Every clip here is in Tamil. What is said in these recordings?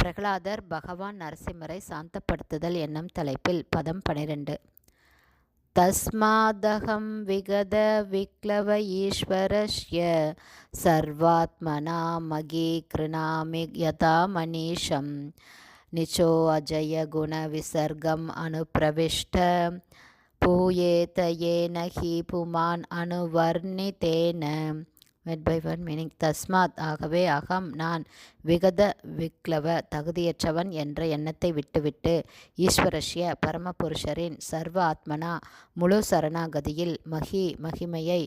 பிரகலாதர் பகவான் நரசிம்மரை சாந்தப்படுத்துதல் என்னும் தலைப்பில் பதம் பனிரெண்டு. தஸ்மாதகம் விகத விக்லவ ஈஸ்வரஸ்ய சர்வாத்மனா மகி கிருணாமி யதா மனிஷம். நிச்சோ அஜய குண விசர்க்கம் அனுப்பிரவிஷ்ட பூயேத ஏன ஹி புமான் அனுவர்ணிதேன. மெட் பை ஒன் மீனிங் தஸ்மாத் ஆகவே அகம் நான் விகத விக்லவ தகுதியற்றவன் என்ற எண்ணத்தை விட்டுவிட்டு ஈஸ்வரஷ்ய பரமபுருஷரின் சர்வ ஆத்மனா முழு சரணாகதியில் மகி மகிமையை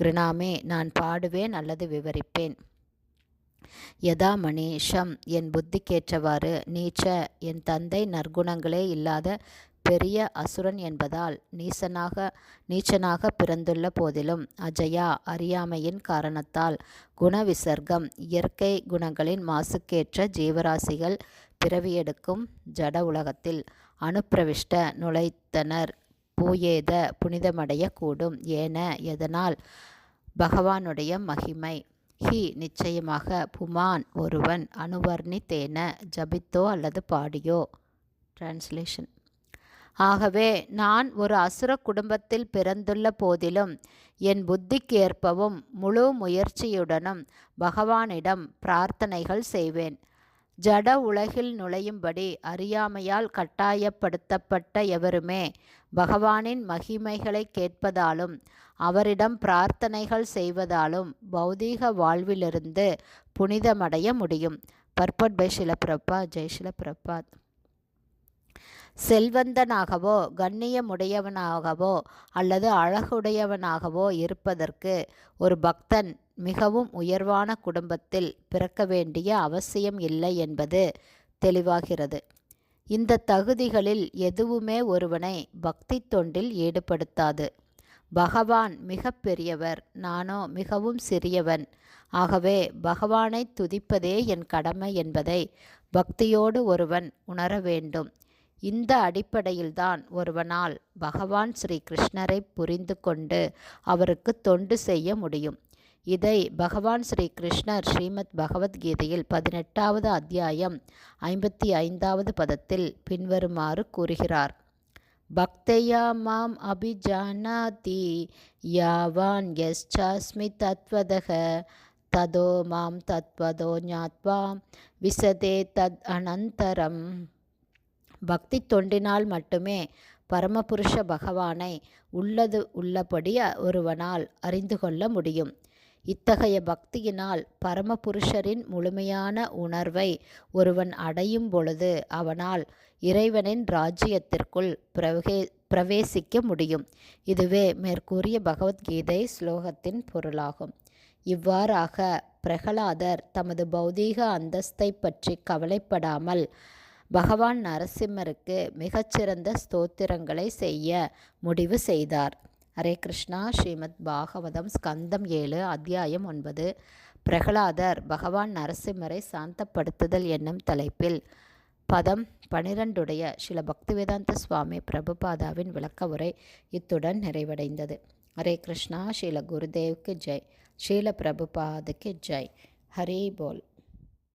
கிருணாமே நான் பாடுவேன் அல்லது விவரிப்பேன். யதா மணிஷம் என் புத்திக்கேற்றவாறு நீச்ச என் தந்தை நற்குணங்களே இல்லாத பெரிய அசுரன் என்பதால் நீசனாக நீச்சனாக பிறந்துள்ள போதிலும் அஜயா அறியாமையின் காரணத்தால் குணவிசர்க்கம் இயற்கை குணங்களின் மாசுக்கேற்ற ஜீவராசிகள் பிறவியெடுக்கும் ஜட உலகத்தில் அனுப்பிரவிஷ்ட நுழைத்தனர். பூயேத புனிதமடைய கூடும். ஏன எதனால்? பகவானுடைய மகிமை. ஹி நிச்சயமாக புமான் ஒருவன். அனுவர்ணித்தேன ஜபித்தோ அல்லது பாடியோ. டிரான்ஸ்லேஷன் ஆகவே நான் ஒரு அசுர குடும்பத்தில் பிறந்துள்ள போதிலும் என் புத்திக்கேற்பவும் முழு முயற்சியுடனும் பகவானிடம் பிரார்த்தனைகள் செய்வேன். ஜட உலகில் நுழையும்படி அறியாமையால் கட்டாயப்படுத்தப்பட்ட எவருமே பகவானின் மகிமைகளை கேட்பதாலும் அவரிடம் பிரார்த்தனைகள் செய்வதாலும் பௌதீக வாழ்விலிருந்து புனிதமடைய முடியும். பர்பட் பை ஷிலப்பிரப்பா ஜெய் ஷிலப்பிரபாத் செல்வந்தனாகவோ கண்ணியமுடையவனாகவோ அல்லது அழகுடையவனாகவோ இருப்பதற்கு ஒரு பக்தன் மிகவும் உயர்வான குடும்பத்தில் பிறக்க வேண்டிய அவசியம் இல்லை என்பது தெளிவாகிறது. இந்த தகுதிகளில் எதுவுமே ஒருவனை பக்தி தொண்டில் ஈடுபடுத்தாது. பகவான் மிக பெரியவர் நானோ மிகவும் சிறியவன். ஆகவே பகவானை துதிப்பதே என் கடமை என்பதை பக்தியோடு ஒருவன் உணர வேண்டும். இந்த அடிப்படையில்தான் ஒருவனால் பகவான் ஸ்ரீ கிருஷ்ணரை புரிந்து கொண்டு அவருக்கு தொண்டு செய்ய முடியும். இதை பகவான் ஸ்ரீ கிருஷ்ணர் ஸ்ரீமத் பகவத்கீதையில் பதினெட்டாவது அத்தியாயம் ஐம்பத்தி ஐந்தாவது பதத்தில் பின்வருமாறு கூறுகிறார். பக்தையா மாம் அபிஜானாதி யாவான் யஸ்சாஸ்மி தத்வதக ததோ மாம் தத்வதோ ஞாத்வா விசதே தத் அனந்தரம். பக்தி தொண்டினால் மட்டுமே பரமபுருஷ பகவானை உள்ளது உள்ளபடி ஒருவனால் அறிந்து கொள்ள முடியும். இத்தகைய பக்தியினால் பரமபுருஷரின் முழுமையான உணர்வை ஒருவன் அடையும் பொழுது அவனால் இறைவனின் ராஜ்யத்திற்குள் பிரவே பிரவேசிக்க முடியும். இதுவே மேற்கூறிய பகவத்கீதை ஸ்லோகத்தின் பொருளாகும். இவ்வாறாக பிரகலாதர் தமது பௌதீக அந்தஸ்தை பற்றி கவலைப்படாமல் பகவான் நரசிம்மருக்கு மிகச்சிறந்த ஸ்தோத்திரங்களை செய்ய முடிவு செய்தார். ஹரே கிருஷ்ணா. ஸ்ரீமத் பாகவதம் ஸ்கந்தம் ஏழு அத்தியாயம் ஒன்பது. பிரகலாதர் பகவான் நரசிம்மரை சாந்தப்படுத்துதல் என்னும் தலைப்பில் பதம் பனிரெண்டுடைய சில பக்திவேதாந்த சுவாமி பிரபுபாதாவின் விளக்க உரை இத்துடன் நிறைவடைந்தது. ஹரே கிருஷ்ணா. ஸ்ரீல குருதேவுக்கு ஜெய். ஸ்ரீல பிரபுபாதுக்கு ஜெய். ஹரி போல்.